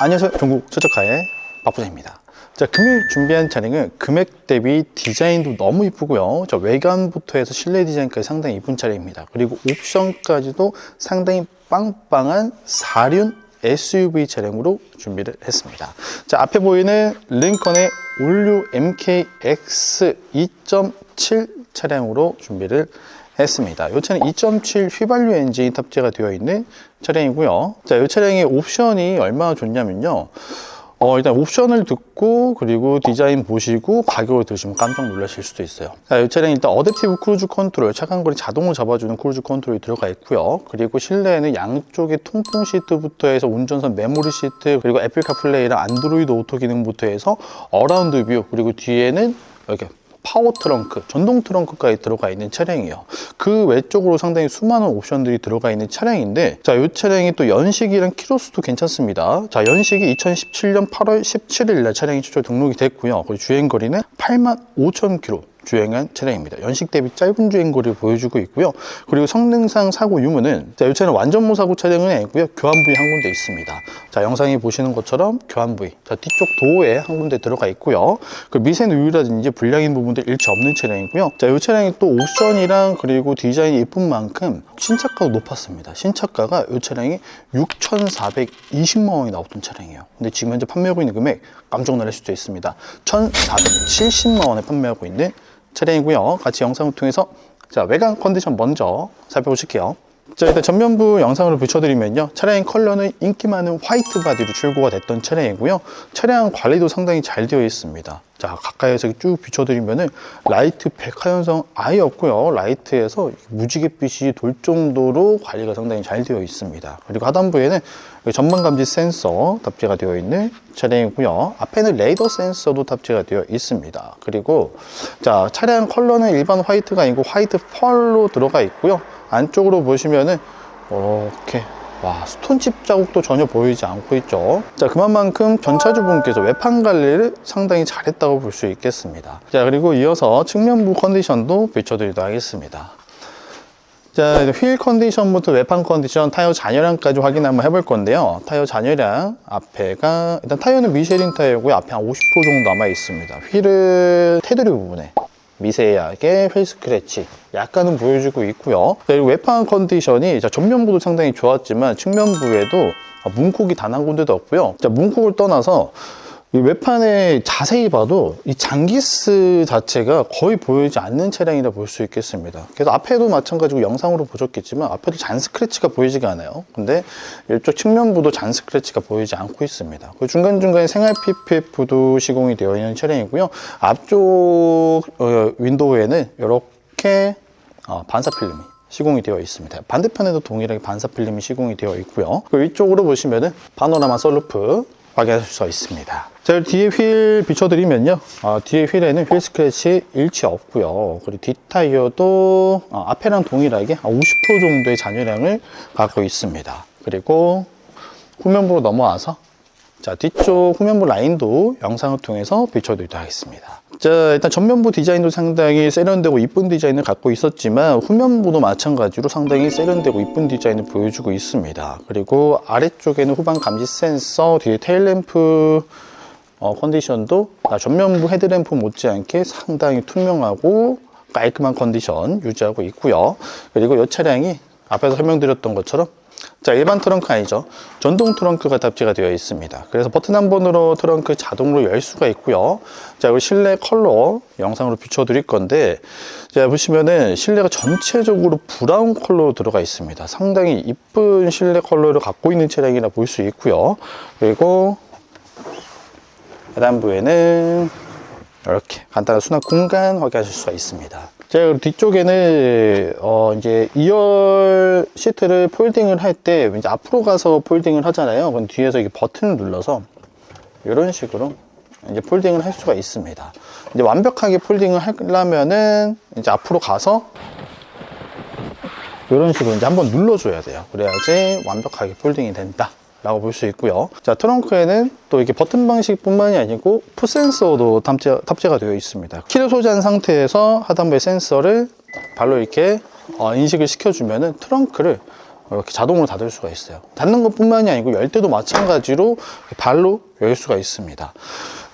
안녕하세요. 전국 최적화의 박부장입니다. 자, 금일 준비한 차량은 금액 대비 디자인도 너무 이쁘고요. 저 외관부터 해서 실내 디자인까지 상당히 이쁜 차량입니다. 그리고 옵션까지도 상당히 빵빵한 사륜 SUV 차량으로 준비를 했습니다. 자, 앞에 보이는 링컨의 올류 MKX 2.7 차량으로 준비를 했습니다. 이 차는 2.7 휘발유 엔진이 탑재가 되어 있는 차량이고요. 자, 이 차량의 옵션이 얼마나 좋냐면요. 어, 일단 옵션을 듣고 그리고 디자인 보시고 가격을 들으시면 깜짝 놀라실 수도 있어요. 자, 이 차량이 일단 어댑티브 크루즈 컨트롤, 차간거리 자동으로 잡아주는 크루즈 컨트롤이 들어가 있고요. 그리고 실내에는 양쪽에 통풍 시트부터 해서 운전석 메모리 시트, 그리고 애플 카플레이랑 안드로이드 오토 기능부터 해서 어라운드 뷰, 그리고 뒤에는 이렇게 파워 트렁크, 전동 트렁크까지 들어가 있는 차량이에요. 그 외쪽으로 상당히 수많은 옵션들이 들어가 있는 차량인데, 자, 이 차량이 또 연식이랑 키로수도 괜찮습니다. 자, 연식이 2017년 8월 17일 날 차량이 최초 등록이 됐고요. 그리고 주행 거리는 8만 5천 킬로. 주행한 차량입니다. 연식 대비 짧은 주행 거리를 보여주고 있고요. 그리고 성능상 사고 유무는 자, 이 차는 완전 무사고 차량은 아니고요. 교환 부위 한 군데 있습니다. 자, 영상에 보시는 것처럼 교환 부위. 자, 뒤쪽 도어에 한 군데 들어가 있고요. 그 미세 누유라든지 불량인 부분들 일체 없는 차량이고요. 자, 이 차량이 또 옵션이랑 그리고 디자인이 예쁜 만큼 신차가도 높았습니다. 신차가가 이 차량이 6,420만 원이 나왔던 차량이에요. 근데 지금 현재 판매하고 있는 금액 깜짝 놀랄 수도 있습니다. 1,470만 원에 판매하고 있는 차량이고요. 같이 영상을 통해서 자 외관 컨디션 먼저 살펴보실게요. 자 일단 전면부 영상으로 비춰드리면요 차량의 컬러는 인기 많은 화이트 바디로 출고가 됐던 차량이고요 차량 관리도 상당히 잘 되어 있습니다 자 가까이에서 쭉 비춰드리면은 라이트 백화 현상 아예 없고요. 라이트에서 무지갯빛이 돌 정도로 관리가 상당히 잘 되어 있습니다. 그리고 하단부에는 전방 감지 센서 탑재가 되어 있는 차량이고요. 앞에는 레이더 센서도 탑재가 되어 있습니다. 그리고 자 차량 컬러는 일반 화이트가 아니고 화이트 펄로 들어가 있고요. 안쪽으로 보시면은 이렇게 와 스톤칩 자국도 전혀 보이지 않고 있죠 자 그만큼 전차주분께서 외판 관리를 상당히 잘했다고 볼 수 있겠습니다 자 그리고 이어서 측면부 컨디션도 비춰드리도록 하겠습니다 자, 휠 컨디션부터 외판 컨디션, 타이어 잔여량까지 확인 한번 해볼 건데요. 타이어 잔여량, 앞에가, 일단 타이어는 미쉐린 타이어고요. 앞에 한 50% 정도 남아 있습니다. 휠은 테두리 부분에 미세하게 휠 스크래치 약간은 보여주고 있고요. 그리고 외판 컨디션이 자, 전면부도 상당히 좋았지만 측면부에도 문콕이 단 한 군데도 없고요. 자, 문콕을 떠나서 이 외판에 자세히 봐도 이 장기스 자체가 거의 보이지 않는 차량이라 볼 수 있겠습니다. 그래서 앞에도 마찬가지고 영상으로 보셨겠지만 앞에도 잔 스크래치가 보이지가 않아요. 근데 이쪽 측면부도 잔 스크래치가 보이지 않고 있습니다. 그 중간중간에 생활 PPF도 시공이 되어 있는 차량이고요. 앞쪽 어, 윈도우에는 이렇게 어, 반사 필름이 시공이 되어 있습니다. 반대편에도 동일하게 반사 필름이 시공이 되어 있고요. 그 위쪽으로 보시면은 파노라마 썬루프 확인하실 수가 있습니다. 자, 뒤에 휠 비춰드리면요. 어, 뒤에 휠에는 휠 스크래치 일치 없고요. 그리고 뒷타이어도 어, 앞에랑 동일하게 한50% 정도의 잔여량을 갖고 있습니다. 그리고 후면부로 넘어와서 자, 뒤쪽 후면부 라인도 영상을 통해서 비춰드리도록 하겠습니다. 자, 일단 전면부 디자인도 상당히 세련되고 이쁜 디자인을 갖고 있었지만 후면부도 마찬가지로 상당히 세련되고 이쁜 디자인을 보여주고 있습니다. 그리고 아래쪽에는 후방 감지 센서, 뒤에 테일램프 어, 컨디션도 아, 전면부 헤드램프 못지않게 상당히 투명하고 깔끔한 컨디션 유지하고 있고요. 그리고 이 차량이 앞에서 설명드렸던 것처럼 자 일반 트렁크 아니죠. 전동 트렁크가 탑재가 되어 있습니다. 그래서 버튼 한 번으로 트렁크 자동으로 열 수가 있고요. 자 그리고 실내 컬러 영상으로 비춰 드릴 건데 자 보시면은 실내가 전체적으로 브라운 컬러로 들어가 있습니다. 상당히 이쁜 실내 컬러를 갖고 있는 차량이라 볼 수 있고요. 그리고 하단부에는 이렇게 간단한 수납 공간 확인하실 수가 있습니다. 자, 그리고 뒤쪽에는 어 이제 2열 시트를 폴딩을 할 때 이제 앞으로 가서 폴딩을 하잖아요. 그럼 뒤에서 이게 버튼을 눌러서 이런 식으로 이제 폴딩을 할 수가 있습니다. 이제 완벽하게 폴딩을 하려면은 이제 앞으로 가서 이런 식으로 이제 한번 눌러줘야 돼요. 그래야지 완벽하게 폴딩이 된다. 라고 볼 수 있고요. 자, 트렁크에는 또 이게 버튼 방식 뿐만이 아니고 푸 센서도 탑재, 탑재가 되어 있습니다. 키를 소지한 상태에서 하단부의 센서를 발로 이렇게 어, 인식을 시켜주면 은 트렁크를 이렇게 자동으로 닫을 수가 있어요. 닫는 것 뿐만이 아니고 열 때도 마찬가지로 발로 열 수가 있습니다.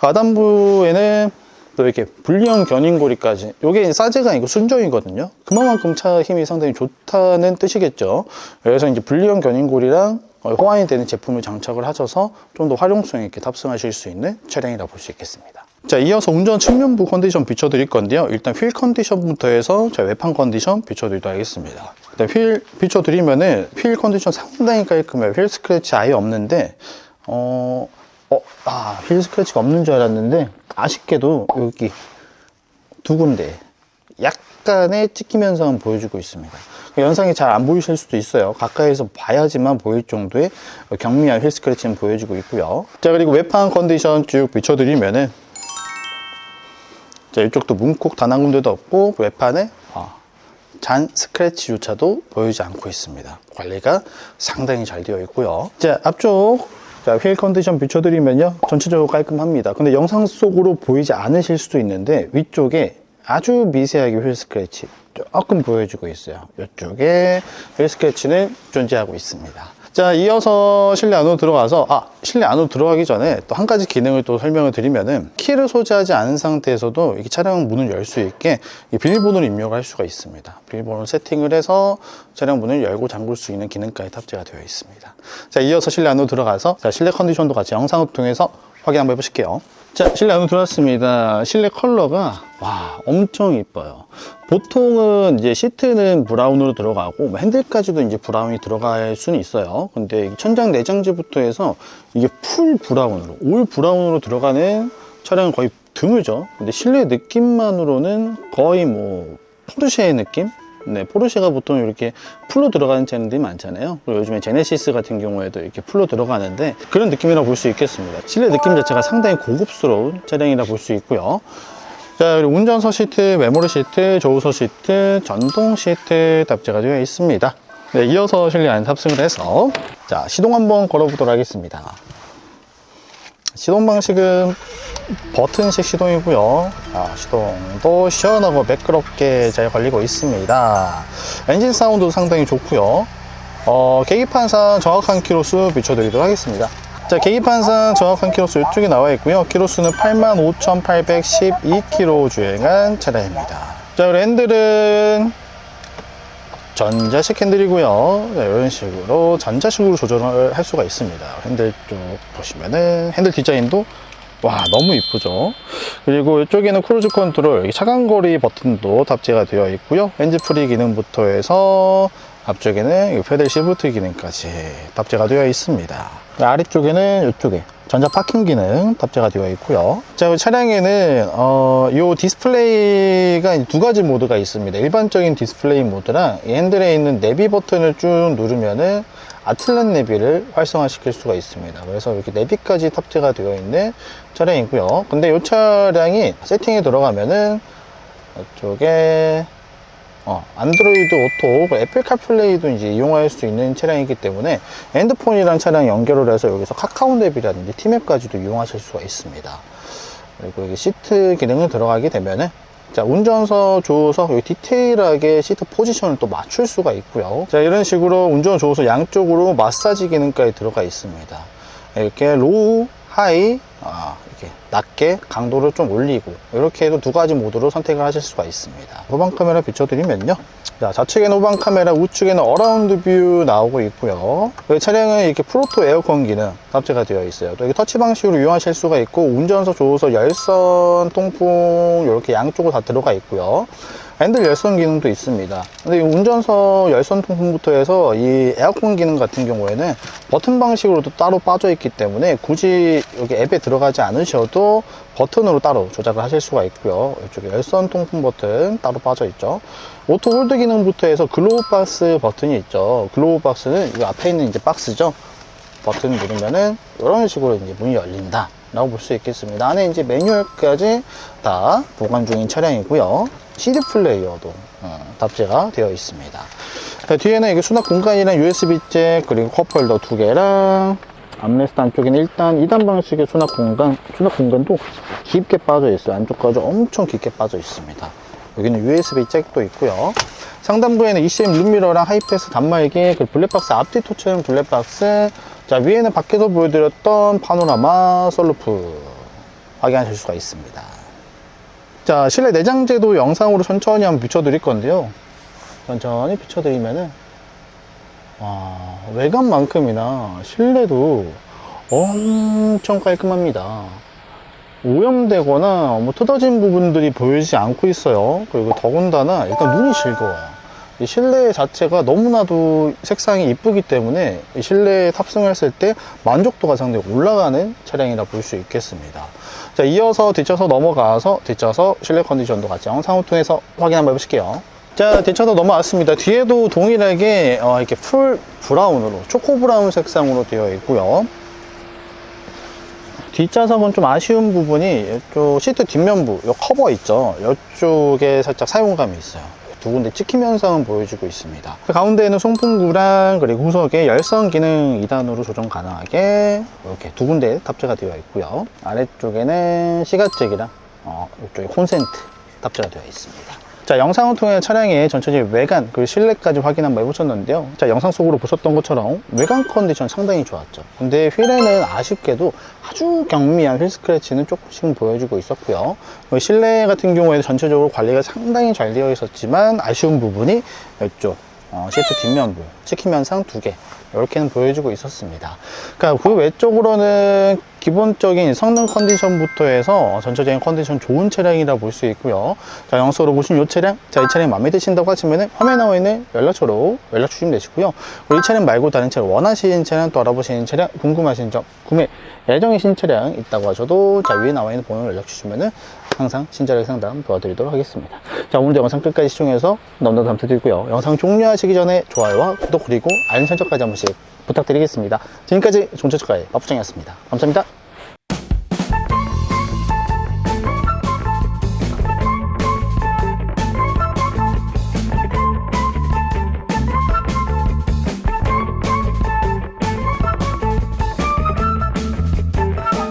하단부에는 또 이렇게 불리형 견인고리까지 이게 사제가 아니고 순정이거든요 그만큼 차 힘이 상당히 좋다는 뜻이겠죠 그래서 이제 불리형 견인고리랑 어, 호환이 되는 제품을 장착을 하셔서 좀 더 활용성 있게 탑승하실 수 있는 차량이라고 볼 수 있겠습니다. 자 이어서 운전 측면부 컨디션 비춰드릴 건데요. 일단 휠 컨디션부터 해서 저 외판 컨디션 비춰드리도록 하겠습니다. 일단 휠 비춰드리면은 휠 컨디션 상당히 깔끔해요. 휠 스크래치 아예 없는데 어... 어, 아, 휠 스크래치가 없는 줄 알았는데, 아쉽게도 여기 두 군데 약간의 찍힘 현상은 보여주고 있습니다. 연상이 잘 안 보이실 수도 있어요. 가까이서 봐야지만 보일 정도의 경미한 휠 스크래치는 보여주고 있고요. 자, 그리고 외판 컨디션 쭉 비춰드리면은, 자, 이쪽도 문콕 단 한 군데도 없고, 외판에 아, 잔 스크래치조차도 보이지 않고 있습니다. 관리가 상당히 잘 되어 있고요. 자, 앞쪽 자, 휠 컨디션 비춰드리면요. 전체적으로 깔끔합니다. 근데 영상 속으로 보이지 않으실 수도 있는데 위쪽에 아주 미세하게 휠 스크래치 조금 보여주고 있어요. 이쪽에 휠 스크래치는 존재하고 있습니다. 자, 이어서 실내 안으로 들어가서, 아, 실내 안으로 들어가기 전에 또 한 가지 기능을 또 설명을 드리면은, 키를 소지하지 않은 상태에서도 이게 차량 문을 열 수 있게 이 비밀번호를 입력을 할 수가 있습니다. 비밀번호 세팅을 해서 차량 문을 열고 잠글 수 있는 기능까지 탑재가 되어 있습니다. 자, 이어서 실내 안으로 들어가서, 자, 실내 컨디션도 같이 영상을 통해서 확인 한번 해보실게요. 자, 실내 안으로 들어왔습니다. 실내 컬러가, 와, 엄청 이뻐요. 보통은 이제 시트는 브라운으로 들어가고 뭐 핸들까지도 이제 브라운이 들어갈 수는 있어요. 근데 이 천장 내장재부터 해서 이게 풀 브라운으로, 올 브라운으로 들어가는 차량은 거의 드물죠. 근데 실내 느낌만으로는 거의 뭐 포르쉐의 느낌? 네, 포르쉐가 보통 이렇게 풀로 들어가는 차량들이 많잖아요. 그리고 요즘에 제네시스 같은 경우에도 이렇게 풀로 들어가는데 그런 느낌이라고 볼 수 있겠습니다. 실내 느낌 자체가 상당히 고급스러운 차량이라 볼 수 있고요. 자, 그리고 운전석 시트, 메모리 시트, 조우석 시트, 전동 시트 탑재가 되어 있습니다. 네, 이어서 실내 안 탑승을 해서 자, 시동 한번 걸어보도록 하겠습니다. 시동 방식은 버튼식 시동이고요. 아, 시동도 시원하고 매끄럽게 잘 걸리고 있습니다. 엔진 사운드도 상당히 좋고요. 어, 계기판상 정확한 키로수 비춰드리도록 하겠습니다. 자, 계기판상 정확한 키로수 이쪽에 나와 있고요. 키로수는 85,812km 주행한 차량입니다. 자, 그리고 전자식 핸들이고요. 네, 이런 식으로 전자식으로 조절을 할 수가 있습니다. 핸들 쪽 보시면은 핸들 디자인도 와 너무 이쁘죠. 그리고 이쪽에는 크루즈 컨트롤 차간거리 버튼도 탑재가 되어 있고요. 핸즈 프리 기능부터 해서 앞쪽에는 이 페달 시프트 기능까지 탑재가 되어 있습니다. 아래쪽에는 이쪽에 전자 파킹 기능 탑재가 되어 있고요. 자, 이 차량에는 어, 이 디스플레이가 두 가지 모드가 있습니다. 일반적인 디스플레이 모드랑 이 핸들에 있는 내비 버튼을 쭉 누르면은 아틀란 내비를 활성화시킬 수가 있습니다. 그래서 이렇게 내비까지 탑재가 되어 있는 차량이고요. 근데 이 차량이 세팅에 들어가면은 이쪽에 어, 안드로이드 오토, 애플 카플레이도 이제 이용할 수 있는 차량이기 때문에 핸드폰이랑 차량 연결을 해서 여기서 카카오 앱이라든지 티맵까지도 이용하실 수가 있습니다. 그리고 여기 시트 기능을 들어가게 되면은 자, 운전석, 조수석, 여기 디테일하게 시트 포지션을 또 맞출 수가 있고요. 자, 이런 식으로 운전 조수석 양쪽으로 마사지 기능까지 들어가 있습니다. 이렇게 로우, 하이, 낮게 강도를 좀 올리고 이렇게 해도 두 가지 모드로 선택을 하실 수가 있습니다. 후방 카메라 비춰드리면요. 자, 좌측에는 후방 카메라, 우측에는 어라운드 뷰 나오고 있고요. 그 차량은 이렇게 프로토 에어컨 기능 탑재가 되어 있어요. 또 이게 터치 방식으로 이용하실 수가 있고 운전석, 조수석, 열선, 통풍 이렇게 양쪽으로 다 들어가 있고요. 핸들 열선 기능도 있습니다. 근데 이 운전석 열선 통풍부터 해서 이 에어컨 기능 같은 경우에는 버튼 방식으로도 따로 빠져 있기 때문에 굳이 여기 앱에 들어가지 않으셔도 버튼으로 따로 조작을 하실 수가 있고요. 이쪽에 열선 통풍 버튼 따로 빠져 있죠. 오토 홀드 기능부터 해서 글로우 박스 버튼이 있죠. 글로우 박스는 이 앞에 있는 이제 박스죠. 버튼 누르면은 이런 식으로 이제 문이 열린다. 라고 볼 수 있겠습니다. 안에 이제 매뉴얼까지 다 보관 중인 차량이고요. CD 플레이어도 어, 탑재가 되어 있습니다. 자, 뒤에는 이게 수납 공간이랑 USB 잭 그리고 컵홀더 두 개랑 암레스트 안쪽에는 일단 2단 방식의 수납 공간 수납 공간도 깊게 빠져 있어요. 안쪽까지 엄청 깊게 빠져 있습니다. 여기는 USB 잭도 있고요. 상단부에는 ECM 룸미러랑 하이패스 단말기 그리고 블랙박스 앞뒤 토치형 블랙박스. 자 위에는 밖에서 보여드렸던 파노라마 썰루프 확인하실 수가 있습니다 자 실내 내장재도 영상으로 천천히 한번 비춰드릴 건데요 천천히 비춰드리면은 와, 외관만큼이나 실내도 엄청 깔끔합니다. 오염되거나 뭐 뜯어진 부분들이 보이지 않고 있어요. 그리고 더군다나 일단 눈이 즐거워요. 이 실내 자체가 너무나도 색상이 이쁘기 때문에 이 실내에 탑승했을 때 만족도가 상당히 올라가는 차량이라 볼 수 있겠습니다. 자, 이어서 뒷좌석 넘어가서 뒷좌석 실내 컨디션도 같이 영상을 통해서 확인 한번 해보실게요. 자, 뒷차도 넘어왔습니다. 뒤에도 동일하게 어, 이렇게 풀 브라운으로 초코 브라운 색상으로 되어 있고요. 뒷좌석은 좀 아쉬운 부분이 이쪽 시트 뒷면부, 이 커버 있죠. 이쪽에 살짝 사용감이 있어요. 두 군데 찍힘 현상은 보여주고 있습니다. 가운데에는 송풍구랑 그리고 후석에 열선 기능 2단으로 조정 가능하게 이렇게 두 군데 탑재가 되어 있고요. 아래쪽에는 시가잭이랑 어, 이쪽에 콘센트 탑재가 되어 있습니다. 자, 영상을 통해 차량의 전체적인 외관 그리고 실내까지 확인 한번 해보셨는데요. 자, 영상 속으로 보셨던 것처럼 외관 컨디션 상당히 좋았죠. 근데 휠에는 아쉽게도 아주 경미한 휠 스크래치는 조금씩은 보여주고 있었고요. 어, 실내 같은 경우에는 전체적으로 관리가 상당히 잘 되어 있었지만 아쉬운 부분이 이쪽 어, 시트 뒷면부, 찍힘 현상 두 개. 이렇게는 보여주고 있었습니다. 그러니까 그 외적으로는 기본적인 성능 컨디션부터 해서 전체적인 컨디션 좋은 차량이라 볼 수 있고요. 자, 영수로 보신 이 차량, 자, 이 차량 마음에 드신다고 하시면 화면에 나와 있는 연락처로 연락 주시면 되시고요. 이 차량 말고 다른 차량 원하시는 차량 또 알아보시는 차량 궁금하신 점, 구매 예정이신 차량 있다고 하셔도 자, 위에 나와 있는 번호로 연락 주시면은 항상 친절하게 상담 도와드리도록 하겠습니다. 자, 오늘도 영상 끝까지 시청해서 너무너무 감사드리고요. 영상 종료하시기 전에 좋아요와 구독 그리고 알림 설정까지 한 번씩 부탁드리겠습니다. 지금까지 종차주가의 밥부장이었습니다. 감사합니다.